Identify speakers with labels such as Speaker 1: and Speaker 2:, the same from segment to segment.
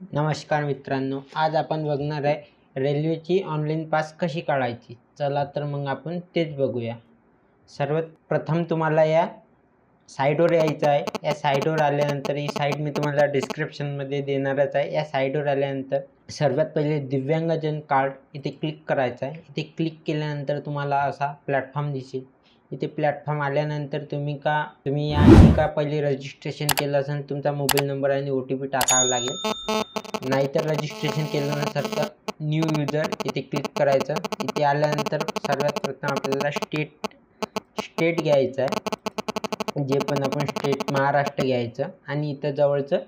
Speaker 1: नमस्कार मित्रांनो आज आपण बघणार आहे रेल्वेची ऑनलाईन पास कशी काढायची? चला तर मग आपण तेच बघूया. सर्वात प्रथम तुम्हाला या साईटवर यायचं आहे. या साईटवर आल्यानंतर ही साईट मी तुम्हाला डिस्क्रिप्शनमध्ये देणारच आहे. या साईटवर आल्यानंतर सर्वात पहिले दिव्यांगजन कार्ड इथे क्लिक करायचं आहे. इथे क्लिक केल्यानंतर तुम्हाला असा प्लॅटफॉर्म दिसेल. इथे प्लॅटफॉर्म आल्यानंतर तुम्ही का तुम्ही या का पहिले रजिस्ट्रेशन केलं असेल तुमचा मोबाईल नंबर आणि ओ टी पी टाकावा लागेल. नाहीतर रजिस्ट्रेशन केल्यानंतर न्यू युजर इथे क्लिक करायचं. इथे आल्यानंतर सर्वात प्रथम आपल्याला स्टेट स्टेट घ्यायचं आहे. जे पण आपण स्टेट महाराष्ट्र घ्यायचं आणि इथं जवळचं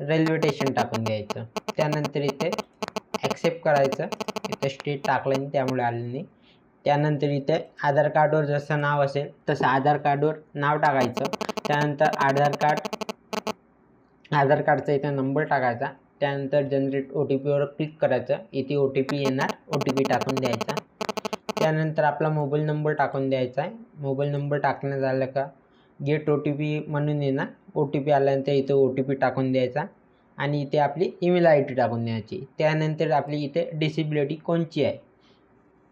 Speaker 1: रेल्वे स्टेशन टाकून घ्यायचं. त्यानंतर इथे ॲक्सेप्ट करायचं. इथं स्टेट टाकलं नाही त्यामुळे आलं नाही. त्यानंतर इथे आधार कार्डवर जसं नाव असेल तसं आधार कार्डवर नाव टाकायचं. त्यानंतर आधार कार्ड आधार कार्डचा इथे नंबर टाकायचा. त्यानंतर जनरेट ओ टी पीवर क्लिक करायचं. इथे ओ टी पी येणार ओ टी पी टाकून द्यायचा. त्यानंतर आपला मोबाईल नंबर टाकून द्यायचा आहे. मोबाईल नंबर टाकण्यात झालं का गेट ओ टी पी म्हणून येणार. ओ टी पी आल्यानंतर इथे ओ टी पी टाकून द्यायचा. आणि इथे आपली ईमेल आय डी टाकून द्यायची. त्यानंतर आपली इथे डिसेबिलिटी कोणची आहे?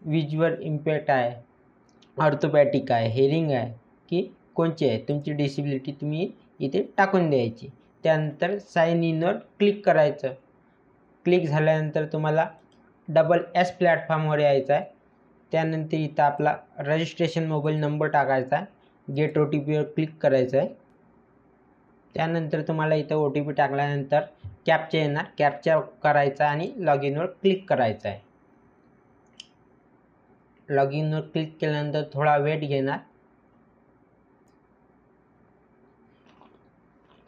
Speaker 1: विज्युअल इम्पॅक्ट आहे ऑर्थोपॅटिक आहे हेरिंग आहे की कोणची आहे? तुमची डिसेबिलिटी तुम्ही इथे टाकून द्यायची. त्यानंतर साईन इनवर क्लिक करायचं. क्लिक झाल्यानंतर तुम्हाला डबल एस प्लॅटफॉर्मवर यायचं आहे. त्यानंतर इथं आपला रजिस्ट्रेशन मोबाईल नंबर टाकायचा आहे. गेट ओ टी पीवर क्लिक करायचं आहे. त्यानंतर तुम्हाला इथं ओ टी पी टाकल्यानंतर कॅपचा येणार. कॅपचा करायचा आणि लॉग इनवर क्लिक करायचं आहे. लॉग इनवर क्लिक केल्यानंतर थोडा वेट घेणार.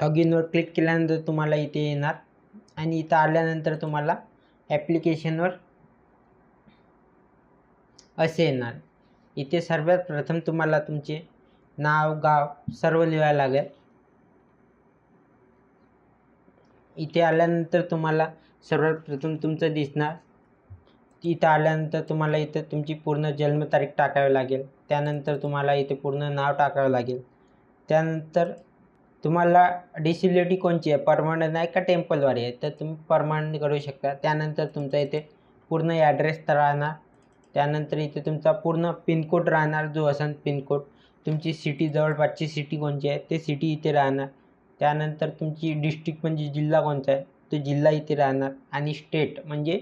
Speaker 1: लॉगिनवर क्लिक केल्यानंतर तुम्हाला इथे येणार. आणि इथं आल्यानंतर तुम्हाला ॲप्लिकेशनवर असे येणार. इथे सर्वात प्रथम तुम्हाला तुमचे नाव गाव सर्व लिहायला लागेल. इथे आल्यानंतर तुम्हाला सर्वात प्रथम तुमचं दिसणार. इथं आल्यानंतर तुम्हाला इथं तुमची पूर्ण जन्मतारीख टाकावी लागेल. त्यानंतर तुम्हाला इथे पूर्ण नाव टाकावं लागेल. त्यानंतर तुम्हाला डिसिबिलिटी कोणची आहे? परमनंट आहे का टेम्पलवारी आहे? तर तुम्ही परमनंट करू शकता. त्यानंतर तुमचा इथे पूर्ण ॲड्रेस तर राहणार. त्यानंतर इथे तुमचा पूर्ण पिनकोड राहणार जो असेल पिनकोड. तुमची सिटी जवळपासची सिटी कोणची आहे? ते सिटी इथे राहणार. त्यानंतर तुमची डिस्ट्रिक्ट म्हणजे जिल्हा कोणता आहे? तो जिल्हा इथे राहणार. आणि स्टेट म्हणजे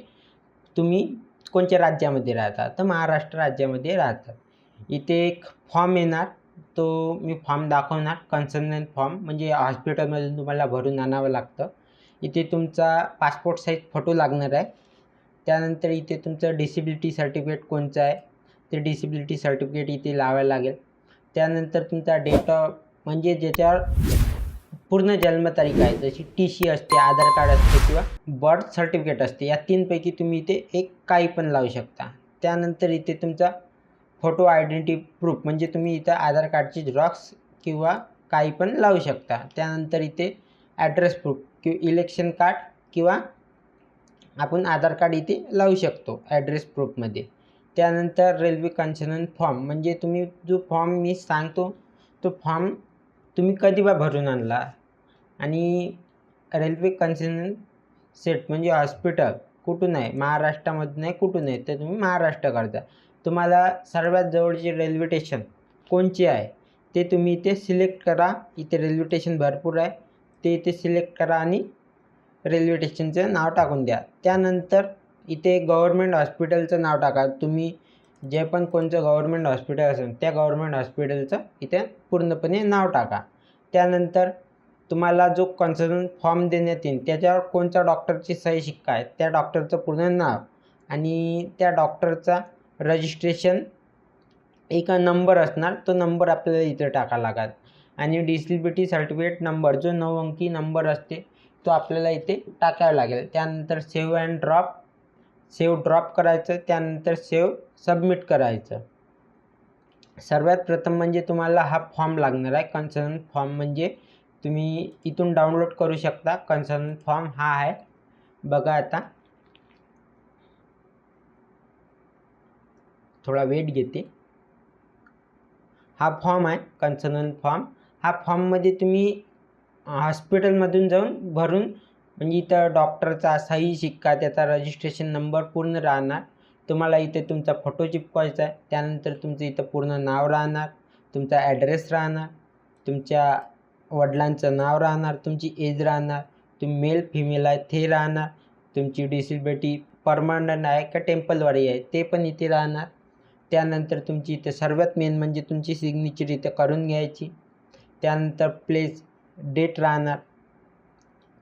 Speaker 1: तुम्ही कोणत्या राज्यामध्ये राहता? तर महाराष्ट्र राज्यामध्ये राहतात इथे एक फॉर्म येणार. तो मी फॉर्म दाखवणार कन्सल्टंट फॉर्म म्हणजे हॉस्पिटलमधून तुम्हाला भरून आणावं लागतं. इथे तुमचा पासपोर्ट साईज फोटो लागणार आहे. त्यानंतर इथे तुमचं डिसेबिलिटी सर्टिफिकेट कोणचं आहे ते डिसेबिलिटी सर्टिफिकेट इथे लावायला लागेल. त्यानंतर तुमचा डेट ऑफ म्हणजे ज्याच्यावर पूर्ण जन्मतारीख आहे जशी टी सी असते आधार कार्ड असते किंवा बर्थ सर्टिफिकेट असते या तीनपैकी तुम्ही इथे एक काही पण लावू शकता. त्यानंतर इथे तुमचा फोटो आयडेंटिटी प्रूफ म्हणजे तुम्ही इथं आधार कार्डची झेरॉक्स किंवा काही पण लावू शकता. त्यानंतर इथे ॲड्रेस प्रूफ किंवा इलेक्शन कार्ड किंवा आपण आधार कार्ड इथे लावू शकतो ॲड्रेस प्रूफमध्ये त्यानंतर रेल्वे कन्सर्न फॉर्म म्हणजे तुम्ही जो फॉर्म मी सांगतो तो फॉर्म तुम्ही कधी बा भरून आणला. आणि रेल्वे कन्सर्न सेट म्हणजे हॉस्पिटल कुठून आहे? महाराष्ट्रामधून आहे कुठून आहे? तर तुम्ही महाराष्ट्र करता तुम्हाला सर्वात जवळची रेल्वे स्टेशन कोणची आहे? ते तुम्ही इथे सिलेक्ट करा. इथे रेल्वे स्टेशन भरपूर आहे. ते इथे सिलेक्ट करा आणि रेल्वे स्टेशनचं नाव टाकून द्या. त्यानंतर इथे गव्हर्मेंट हॉस्पिटलचं नाव टाका. तुम्ही जे पण कोणतं गव्हर्मेंट हॉस्पिटल असेल त्या गव्हर्मेंट हॉस्पिटलचं इथे पूर्णपणे नाव टाका. त्यानंतर तुम्हाला जो कन्सर्न फॉर्म देण्यात येईल त्याच्यावर कोणत्या डॉक्टरची सही शिक्का आहे त्या डॉक्टरचं पूर्ण नाव आणि त्या डॉक्टरचा रजिस्ट्रेशन एक नंबर असणार तो नंबर आपल्याला इथे टाकावा लागेल. आणि डिसेबिलिटी सर्टिफिकेट नंबर जो नऊ अंकी नंबर असते तो आपल्याला इथे टाकावा लागेल. त्यानंतर save and drop save drop करायचं त्यानंतर सेव्ह सबमिट करायचं. सर्वात प्रथम म्हणजे तुम्हाला हा फॉर्म लागणार आहे. कन्सर्न फॉर्म म्हणजे तुम्ही इथून डाउनलोड करू शकता. कन्सर्न फॉर्म हा आहे. बघा आता. थोडा वेट घेते. हा फॉर्म आहे कन्सर्न फॉर्म हा फॉर्ममध्ये तुम्ही हॉस्पिटलमधून जाऊन भरून म्हणजे इथं डॉक्टरचा सही शिक्का त्याचा रजिस्ट्रेशन नंबर पूर्ण राहणार. तुम्हाला इथे तुमचा फोटो चिपकवायचा आहे. त्यानंतर तुमचं इथं पूर्ण नाव राहणार. तुमचा ॲड्रेस राहणार. तुमच्या वडिलांचं नाव राहणार. तुमची एज राहणार. तुम्ही मेल फिमेल आहे ते राहणार. तुमची डिसेबिलिटी परमनंट आहे का टेम्पलवारी आहे ते पण इथे राहणार. त्यानंतर तुमची इथं सर्वात मेन म्हणजे तुमची सिग्नेचर इथं करून घ्यायची. त्यानंतर प्लेस डेट राहणार.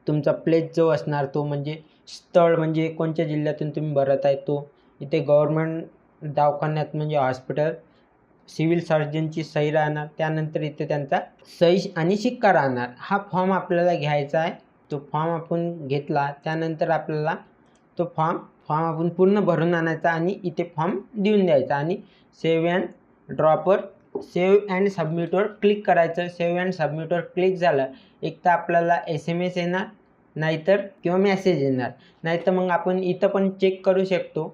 Speaker 1: तुमचा प्लेस जो असणार तो म्हणजे स्थळ म्हणजे कोणत्या जिल्ह्यातून तुम्ही भरत आहे तो. इथे गव्हर्मेंट दवाखान्यात म्हणजे हॉस्पिटल सिव्हिल सर्जनची सही राहणार. त्यानंतर इथे त्यांचा सही आणि शिक्का राहणार. हा फॉर्म आपल्याला घ्यायचा आहे. तो फॉर्म आपण घेतला. त्यानंतर आपल्याला तो फॉर्म फॉर्म आपण पूर्ण भरून आणायचा आणि इथे फॉर्म देऊन द्यायचा. आणि सेव्ह अँड ड्रॉपवर सेव्ह अँड सबमिटवर क्लिक करायचं. सेव्ह अँड सबमिटवर क्लिक झालं एक तर आपल्याला एस एम एस येणार नाहीतर किंवा मेसेज येणार. नाहीतर मग आपण इथं पण चेक करू शकतो.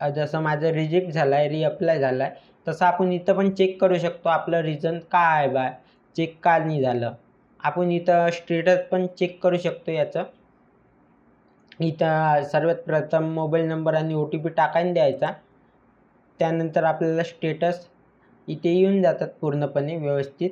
Speaker 1: जसं माझं रिजेक्ट झालं आहे रिअप्लाय झाला आहे तसं आपण इथं पण चेक करू शकतो. आपलं रिझन काय आहे बा? चेक का नाही झालं? आपण इथं स्टेटस पण चेक करू शकतो याचं. इथं सर्वात प्रथम मोबाईल नंबर आणि ओ टी पी टाकायला द्यायचा. त्यानंतर आपल्याला स्टेटस इथे येऊन जातात पूर्णपणे व्यवस्थित.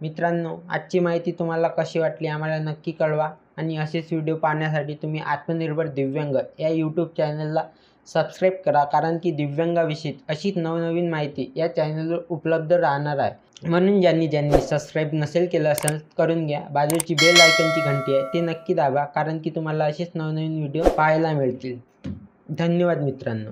Speaker 1: मित्रांनो आजची माहिती तुम्हाला कशी वाटली आम्हाला नक्की कळवा. आणि असेच व्हिडिओ पाहण्यासाठी तुम्ही आत्मनिर्भर दिव्यांग या यूट्यूब चॅनलला सबस्क्राईब करा कारण की दिव्यांगाविषयी अशीच नवनवीन माहिती या चॅनलवर उपलब्ध राहणार आहे. म्हणून ज्यांनी ज्यांनी सबस्क्राईब नसेल केलं असेल करून घ्या. बाजूची बेल आयकनची घंटी आहे ते नक्की दाबा कारण की तुम्हाला असेच नवनवीन व्हिडिओ पाहायला मिळतील. धन्यवाद मित्रांनो.